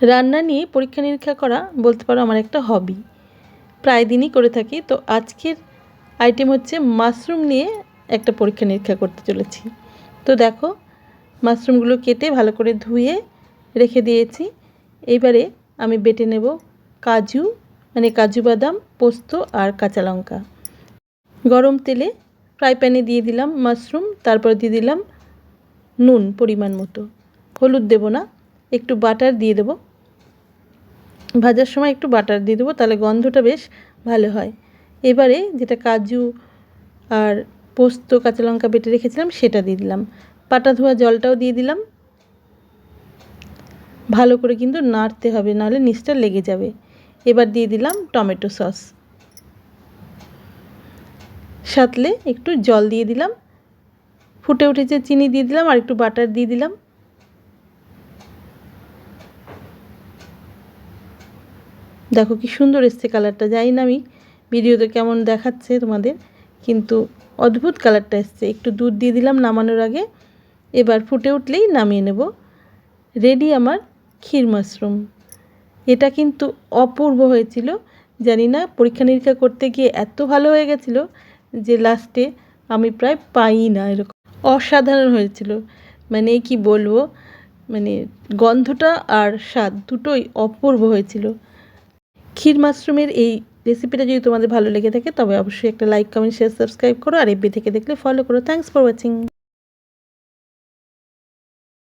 রান্না নিয়ে পরীক্ষা নিরীক্ষা করা বলতে পারো আমার একটা হবি প্রায় দিনই করে থাকি, তো আজকের আইটেম হচ্ছে মাশরুম নিয়ে একটা পরীক্ষা নিরীক্ষা করতে চলেছি। তো দেখো মাশরুমগুলো কেটে ভালো করে ধুয়ে রেখে দিয়েছি। এইবারে আমি বেটে নেব কাজু মানে কাজু বাদাম, পোস্ত আর কাঁচা লঙ্কা। গরম তেলে ফ্রাই প্যানে দিয়ে দিলাম মাশরুম তারপর দিয়ে দিলাম নুন পরিমাণ মতো। হলুদ দেব না, একটু বাটার দিয়ে দেবো। ভাজার সময় একটু বাটার দিয়ে দেবো, তাহলে গন্ধটা বেশ ভালো হয়। এবারে যেটা কাজু আর পোস্ত কাঁচা লঙ্কা বেটে রেখেছিলাম, সেটা দিয়ে দিলাম। পাটা ধোয়া জলটাও দিয়ে দিলাম। ভালো করে কিন্তু নাড়তে হবে, নাহলে নিচটা লেগে যাবে। এবার দিয়ে দিলাম টমেটো সস। সাতলে একটু জল দিয়ে দিলাম। ফুটে উঠেছে চিনি দিয়ে দিলাম আর একটু বাটার দিয়ে দিলাম। দেখো কি সুন্দর এসছে কালারটা, জানি না আমি ভিডিওতে কেমন দেখাচ্ছে তোমাদের, কিন্তু অদ্ভুত কালারটা এসছে। একটু দুধ দিয়ে দিলাম নামানোর আগে, এবার ফুটে উঠলেই নামিয়ে নেব। রেডি আমার ক্ষীর মাশরুম। এটা কিন্তু অপূর্ব হয়েছিল। জানি না পরীক্ষা নিরীক্ষা করতে গিয়ে এত ভালো হয়ে গেছিল যে লাস্টে আমি প্রায় পাই না, এরকম অসাধারণ হয়েছিল। মানে কি বলব মানে গন্ধটা আর স্বাদ দুটোই অপূর্ব হয়েছিল। ক্ষীর মাশরুমের এই রেসিপিটা যদি তোমাদের ভালো লেগে থাকে, তবে অবশ্যই একটা লাইক কমেন্ট শেয়ার সাবস্ক্রাইব করো। আর এফবি থেকে দেখলে ফলো করো। Thanks for watching